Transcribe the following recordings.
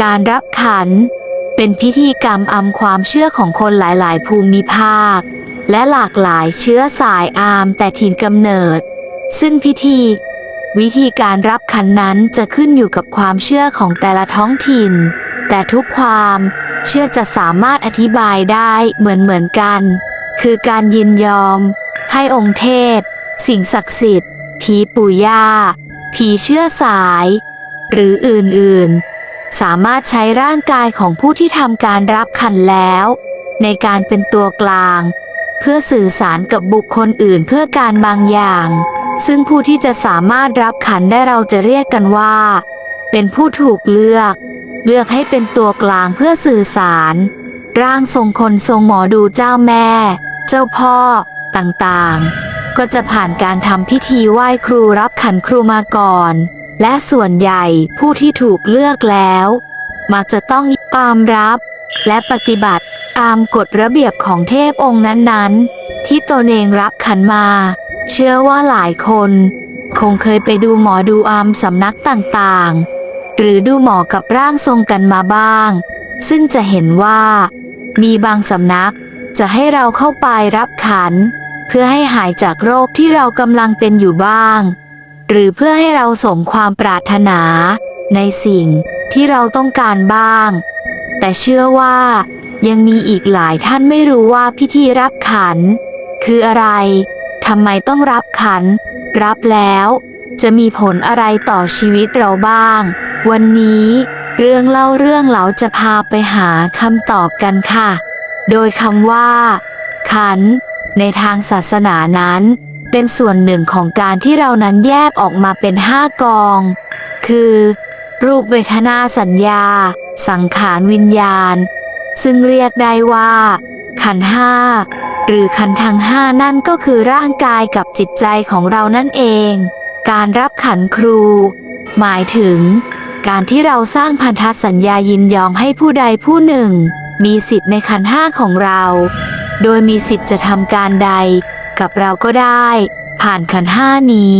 การรับขัน เป็นพิธีกรรมอำความเชื่อของคนหลาย ๆ ภูมิภาค และหลากหลายเชื้อสายอามแต่ถิ่นกำเนิด ซึ่งพิธี วิธีการรับขันนั้นจะขึ้นอยู่กับความเชื่อของแต่ละท้องถิ่น แต่ทุกความเชื่อจะสามารถอธิบายได้เหมือนเหมือนกัน คือการยินยอม ให้องค์เทพ สิ่งศักดิ์สิทธิ์ผีปู่ย่าผีเชื่อสาย หรืออื่นๆ สามารถใช้ร่างกายของผู้ที่ทำการรับขันแล้ว ในการเป็นตัวกลาง เพื่อสื่อสารกับบุคคลอื่นเพื่อการบางอย่าง ซึ่งผู้ที่จะสามารถรับขันได้เราจะเรียกกันว่า เป็นผู้ถูกเลือก เลือกให้เป็นตัวกลางเพื่อสื่อสาร ร่างทรงคนทรงหมอดูเจ้าแม่ เจ้าพ่อ ต่างๆ ก็จะผ่านการทำพิธีไหว้ครูรับขันครูมาก่อน และส่วนใหญ่ผู้ที่ถูกเลือกแล้ว มักจะต้องตามรับ และปฏิบัติตามกฎระเบียบของเทพองค์นั้นๆ ที่ตนเองรับขันมา เชื่อว่าหลายคน คงเคยไปดูหมอดูอามสำนักต่างๆ หรือดูหมอกับร่างทรงกันมาบ้าง ซึ่งจะเห็นว่า มีบางสำนักจะให้เราเข้าไปรับขัน เพื่อให้หายจากโรคที่เรากำลังเป็นอยู่บ้าง หรือเพื่อให้เราสมความปรารถนา ในสิ่งที่เราต้องการบ้าง แต่เชื่อว่ายังมีอีกหลายท่านไม่รู้ว่าพิธีรับขัน คืออะไรทำไมต้องรับขัน รับแล้ว จะมีผลอะไรต่อชีวิตเราบ้าง วันนี้เรื่องเล่าเรื่องเราจะพาไปหาคำตอบกันค่ะ โดยคำว่า ขัน ในทางศาสนานั้น เป็นส่วนหนึ่งของการที่เรานั้นแยกออกมาเป็นห้ากอง คือ รูปเวทนาสัญญา สังขารวิญญาณ ซึ่งเรียกได้ว่า ขันห้า หรือขันทั้งห้านั่นก็คือร่างกายกับจิตใจของเรานั่นเอง การรับขันครู หมายถึง การที่เราสร้างพันธสัญญายินยอมให้ผู้ใดผู้หนึ่ง มีสิทธิ์ในขันห้าของเรา โดยมีสิทธิ์จะทำการใด กับเราก็ได้ ผ่านขันห้านี้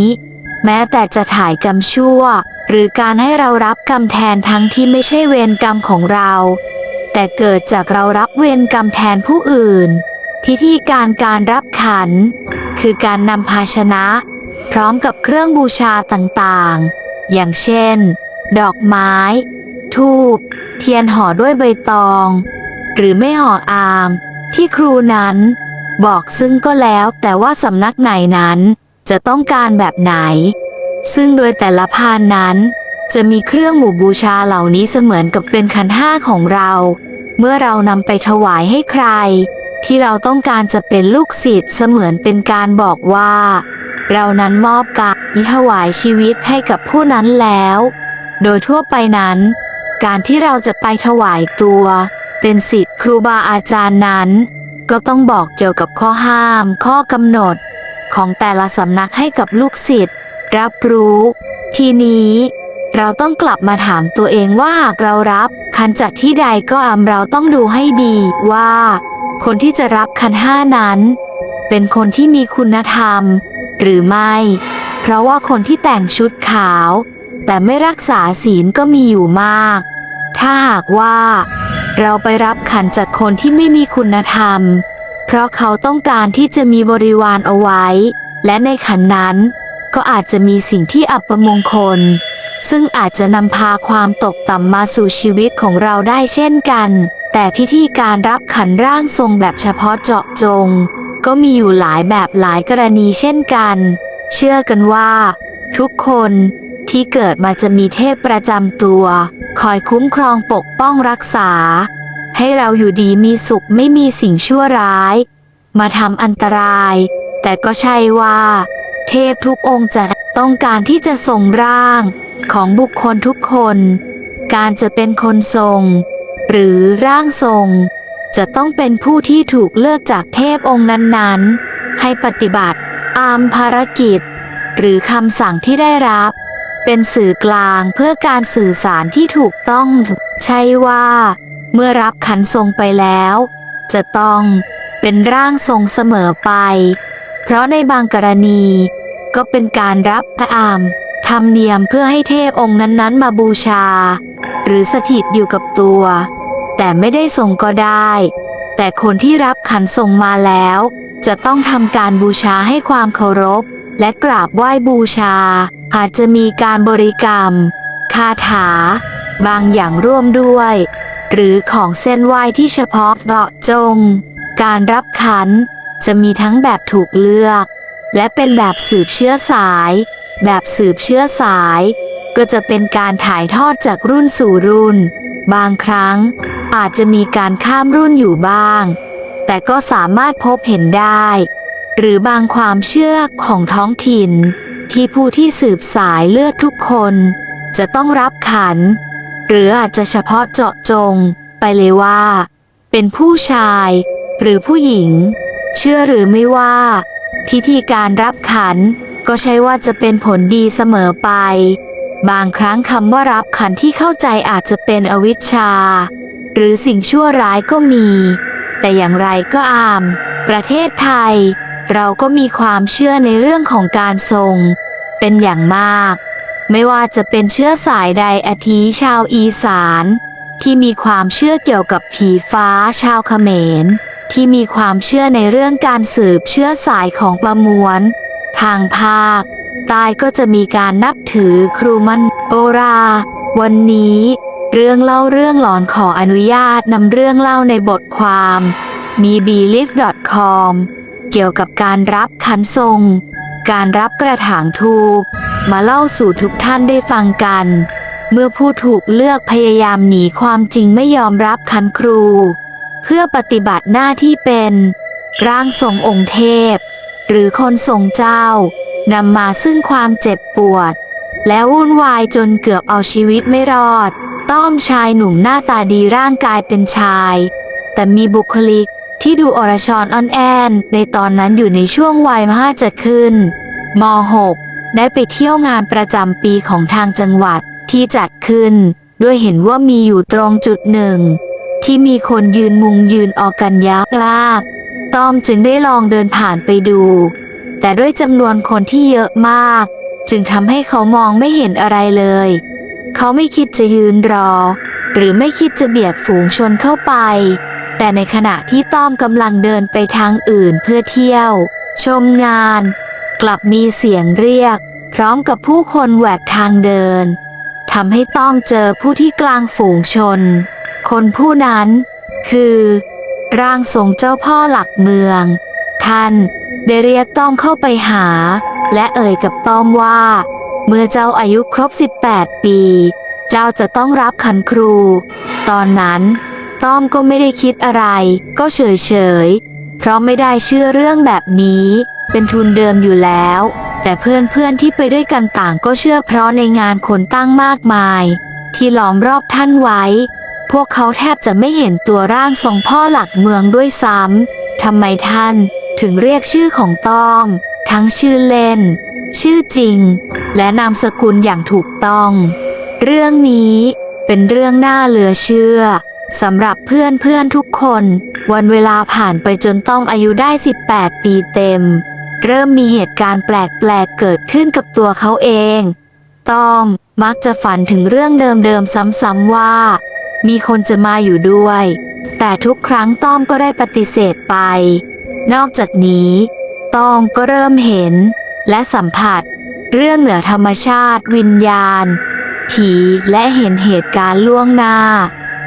แม้แต่จะถ่ายกรรมชั่ว หรือการให้เรารับกรรมแทนทั้งที่ไม่ใช่เวรกรรมของเรา แต่เกิดจากเรารับเวรกรรมแทนผู้อื่น พิธีการการรับขัน คือการนำภาชนะ พร้อมกับเครื่องบูชาต่างๆ อย่างเช่น ดอกไม้ ทูบเทียนห่อด้วยใบตอง หรือไม่ห่ออาม ที่ครูนั้น บอกซึ่งก็แล้วแต่ว่าสำนักไหนนั้นจะต้องการแบบไหน ซึ่งโดยแต่ละพานนั้น จะมีเครื่องหมู่บูชาเหล่านี้เสมือนกับเป็นขันห้าของเรา เมื่อเรานำไปถวายให้ใคร ที่เราต้องการจะเป็นลูกศิษย์เสมือนเป็นการบอกว่า เรานั้นมอบการถวายชีวิตให้กับผู้นั้นแล้ว โดยทั่วไปนั้น การที่เราจะไปถวายตัว เป็นศิษย์ครูบาอาจารย์นั้น ก็ต้องบอกเกี่ยวกับข้อห้าม ข้อกำหนด ของแต่ละสำนักให้กับลูกศิษย์รับรู้ ทีนี้ เราต้องกลับมาถามตัวเองว่าหากเรารับคันจากที่ใดก็อำเราต้องดูให้ดีว่า คนที่จะรับคันห้านั้น เป็นคนที่มีคุณธรรม หรือไม่ เพราะว่าคนที่แต่งชุดขาว แต่ไม่รักษาศีลก็มีอยู่มาก ถ้าหากว่า เราไปรับขันจากคนที่ไม่มีคุณธรรม เพราะเขาต้องการที่จะมีบริวารเอาไว้ และในขันนั้น ก็อาจจะมีสิ่งที่อัปมงคล ซึ่งอาจจะนำพาความตกต่ำมาสู่ชีวิตของเราได้เช่นกัน แต่พิธีการรับขันร่างทรงแบบเฉพาะเจาะจง ก็มีอยู่หลายแบบหลายกรณีเช่นกัน เชื่อกันว่า ทุกคนที่เกิดมาจะมีเทพประจำตัว คอยคุ้มครองปกป้องรักษา ให้เราอยู่ดีมีสุขไม่มีสิ่งชั่วร้าย มาทำอันตราย แต่ก็ใช่ว่า เทพทุกองค์จะต้องการที่จะทรงร่างของบุคคลทุกคน การจะเป็นคนทรง หรือร่างทรง จะต้องเป็นผู้ที่ถูกเลือกจากเทพองค์นั้นๆ ให้ปฏิบัติตามภารกิจ หรือคำสั่งที่ได้รับ เป็นสื่อกลางเพื่อการสื่อสารที่ถูกต้อง ใช่ว่า เมื่อรับขันทรงไปแล้ว จะต้องเป็นร่างทรงเสมอไป เพราะในบางกรณี ก็เป็นการรับพระอามธรรมเนียมเพื่อให้เทพองค์นั้นๆ มาบูชา หรือสถิตอยู่กับตัว แต่ไม่ได้ส่งก็ได้ แต่คนที่รับขันส่งมาแล้ว จะต้องทำการบูชาให้ความเคารพ และกราบไหว้บูชา อาจจะมีการบริกรรม คาถา บางอย่างร่วมด้วย หรือของเส้นไหว้ที่เฉพาะเจาะจง การรับขัน จะมีทั้งแบบถูกเลือก และเป็นแบบสืบเชื้อสาย แบบสืบเชื้อสาย ก็จะเป็นการถ่ายทอดจากรุ่นสู่รุ่น บางครั้งอาจจะมีการข้ามรุ่นอยู่บ้าง แต่ก็สามารถพบเห็นได้ หรือบางความเชื่อของท้องถิ่น ที่ผู้ที่สืบสายเลือดทุกคน จะต้องรับขัน หรืออาจจะเฉพาะเจาะจง ไปเลยว่า เป็นผู้ชาย หรือผู้หญิง เชื่อหรือไม่ว่า พิธีการรับขันก็ใช่ว่าจะเป็นผลดีเสมอไป บางครั้งคำว่ารับขันที่เข้าใจอาจจะเป็นอวิชชา หรือสิ่งชั่วร้ายก็มี แต่อย่างไรก็อาม ประเทศไทย เราก็มีความเชื่อในเรื่องของการทรง เป็นอย่างมาก ไม่ว่าจะเป็นเชื้อสายใดอาทิชาวอีสาน ที่มีความเชื่อเกี่ยวกับผีฟ้าชาวเขมร ที่มีความเชื่อในเรื่องการสืบเชื้อสายของประมวล ทางภาคใต้ก็จะมีการนับถือครูมันโอรา วันนี้ เรื่องเล่าเรื่องหลอนขออนุญาตนำเรื่องเล่าในบทความ มี belief.com เกี่ยวกับการรับขันทรง การรับกระถางทูปมาเล่าสู่ทุกท่านได้ฟังกัน เมื่อผู้ถูกเลือกพยายามหนีความจริงไม่ยอมรับคันครู เพื่อปฏิบัติหน้าที่เป็น ร่างทรงองค์เทพ หรือคนทรงเจ้านำมาซึ่งความเจ็บปวด และวุ่นวายจนเกือบเอาชีวิตไม่รอด ต้อมชายหนุ่มหน้าตาดีร่างกายเป็นชาย แต่มีบุคลิก ที่ดูอรชรอ่อนแอน ในตอนนั้นอยู่ในช่วงวัยมห้าจะขึ้นม .6 ได้ไปเที่ยวงานประจำปีของทางจังหวัดที่จัดขึ้น ด้วยเห็นว่ามีอยู่ตรงจุดหนึ่ง ที่มีคนยืนมุงยืนออกกันยักลากต้อมจึงได้ลองเดินผ่านไปดู แต่ด้วยจำนวนคนที่เยอะมาก จึงทำให้เขามองไม่เห็นอะไรเลย เขาไม่คิดจะยืนรอ หรือไม่คิดจะเบียดฝูงชนเข้าไป แต่ในขณะที่ต้อมกำลังเดินไปทางอื่นเพื่อเที่ยว ชมงาน กลับมีเสียงเรียก พร้อมกับผู้คนแหวกทางเดินทำให้ต้อมเจอผู้ที่กลางฝูงชน คนผู้นั้น คือ ร่างทรงเจ้าพ่อหลักเมือง ท่านได้เรียกต้อมเข้าไปหา และเอ่ยกับต้อมว่า เมื่อเจ้าอายุครบ 18 ปี เจ้าจะต้องรับขันครู ตอนนั้น ต้อมก็ไม่ได้คิดอะไร ก็เฉยเฉยเพราะไม่ได้เชื่อเรื่องแบบนี้ เป็นทุนเดิมอยู่แล้ว แต่เพื่อนๆที่ไปด้วยกันต่างก็เชื่อเพราะในงานคนตั้งมากมาย ที่ล้อมรอบท่านไว้ พวกเขาแทบจะไม่เห็นตัวร่างทรงพ่อหลักเมืองด้วยซ้ำทำไมท่านถึงเรียกชื่อของต้อม ทั้งชื่อเล่น ชื่อจริง และนามสกุลอย่างถูกต้อง เรื่องนี้เป็นเรื่องน่าเหลือเชื่อ สำหรับเพื่อนเพื่อนทุกคน วันเวลาผ่านไปจนต้อมอายุได้ 18 ปีเต็ม เริ่มมีเหตุการณ์แปลกๆเกิดขึ้นกับตัวเขาเอง ต้อมมักจะฝันถึงเรื่องเดิมๆซ้ำๆว่า มีคนจะมาอยู่ด้วย แต่ทุกครั้งต้อมก็ได้ปฏิเสธไป นอกจากนี้ ต้อมก็เริ่มเห็น และสัมผัส เรื่องเหนือธรรมชาติ วิญญาณ ผีและเห็นเหตุการณ์ล่วงหน้า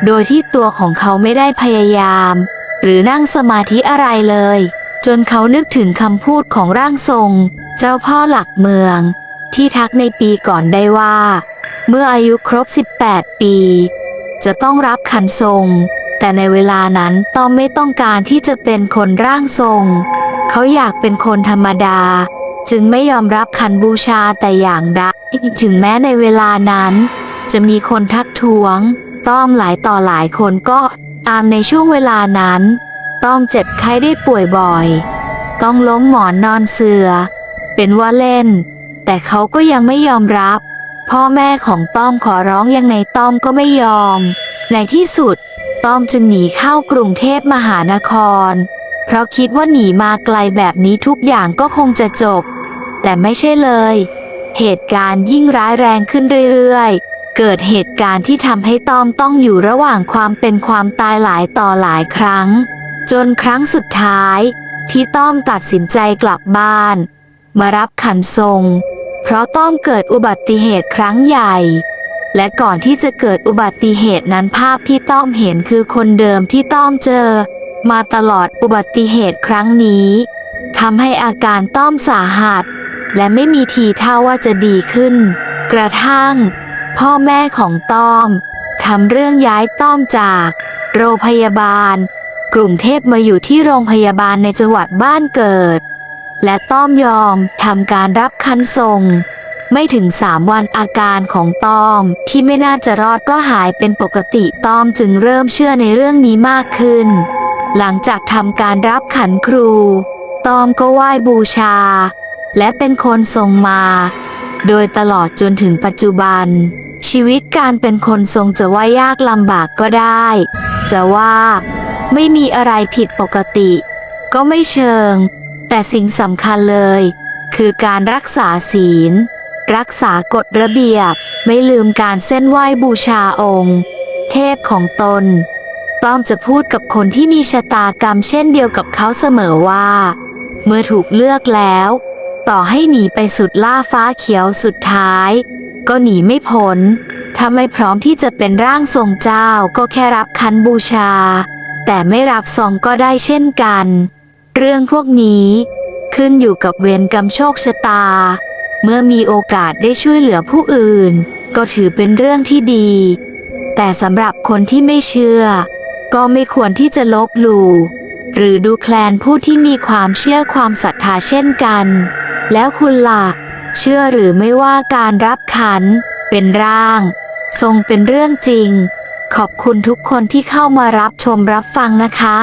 โดยที่ตัวของเขาไม่ได้พยายาม หรือนั่งสมาธิอะไรเลย จนเขานึกถึงคำพูดของร่างทรง เจ้าพ่อหลักเมือง ที่ทักในปีก่อนได้ว่า เมื่ออายุครบ 18 ปี จะต้องรับขันทรง แต่ในเวลานั้นต้อมไม่ต้องการที่จะเป็นคนร่างทรง เขาอยากเป็นคนธรรมดา จึงไม่ยอมรับขันบูชาแต่อย่างใดถึงแม้ในเวลานั้น จะมีคนทักท้วง ต้อมหลายต่อหลายคนก็อามในช่วงเวลานั้น ต้อมเจ็บไข้ได้ป่วยบ่อย ต้องล้มหมอนนอนเสือ เป็นว่าเล่น แต่เขาก็ยังไม่ยอมรับ พ่อแม่ของต้อมขอร้องยังไงต้อมก็ไม่ยอม ในที่สุด ต้อมจึงหนีเข้ากรุงเทพมหานคร เพราะคิดว่าหนีมาไกลแบบนี้ทุกอย่างก็คงจะจบ แต่ไม่ใช่เลย เหตุการณ์ยิ่งร้ายแรงขึ้นเรื่อยๆ เกิดเหตุการณ์ที่ทำให้ต้อมต้องอยู่ระหว่างความเป็นความตายหลายต่อหลายครั้ง จนครั้งสุดท้าย ที่ต้อมตัดสินใจกลับบ้าน มารับขันทรง เพราะต้อมเกิดอุบัติเหตุครั้งใหญ่ และก่อนที่จะเกิดอุบัติเหตุนั้นภาพที่ต้อมเห็นคือคนเดิมที่ต้อมเจอ มาตลอดอุบัติเหตุครั้งนี้ทำให้อาการต้อมสาหัส และไม่มีทีท่าว่าจะดีขึ้น กระทั่ง พ่อแม่ของต้อมทำเรื่องย้ายต้อมจาก โรงพยาบาล กรุงเทพมาอยู่ที่โรงพยาบาลในจังหวัดบ้านเกิด และต้อมยอมทำการรับคันทรงไม่ถึงสามวันอาการของต้อมที่ไม่น่าจะรอดก็หายเป็นปกติต้อมจึงเริ่มเชื่อในเรื่องนี้มากขึ้น หลังจากทำการรับขันครูต้อมก็ไหว้บูชา และเป็นคนทรงมา โดยตลอดจนถึงปัจจุบัน ชีวิตการเป็นคนทรงจะว่ายากลำบากก็ได้ จะว่า ไม่มีอะไรผิดปกติ ก็ไม่เชิง แต่สิ่งสำคัญเลย คือการรักษาศีล รักษากฎระเบียบ ไม่ลืมการเส้นไหว้บูชาองค์ เทพของตน ต้อมจะพูดกับคนที่มีชะตากรรมเช่นเดียวกับเขาเสมอว่า เมื่อถูกเลือกแล้ว ต่อให้หนีไปสุดล่าฟ้าเขียวสุดท้าย ก็หนีไม่พ้น ถ้าไม่พร้อมที่จะเป็นร่างทรงเจ้าก็แค่รับคันบูชา แต่ไม่รับซองก็ได้เช่นกัน เรื่องพวกนี้ขึ้นอยู่กับเวรกรรมโชคชะตา เมื่อมีโอกาสได้ช่วยเหลือผู้อื่น ก็ถือเป็นเรื่องที่ดี แต่สำหรับคนที่ไม่เชื่อ ก็ไม่ควรที่จะลบหลู่หรือดูแคลนผู้ที่มีความเชื่อความศรัทธาเช่นกัน แล้วคุณล่ะ เชื่อหรือไม่ว่าการรับขัน เป็นร่าง ทรงเป็นเรื่องจริง ขอบคุณทุกคนที่เข้ามารับชมรับฟังนะคะ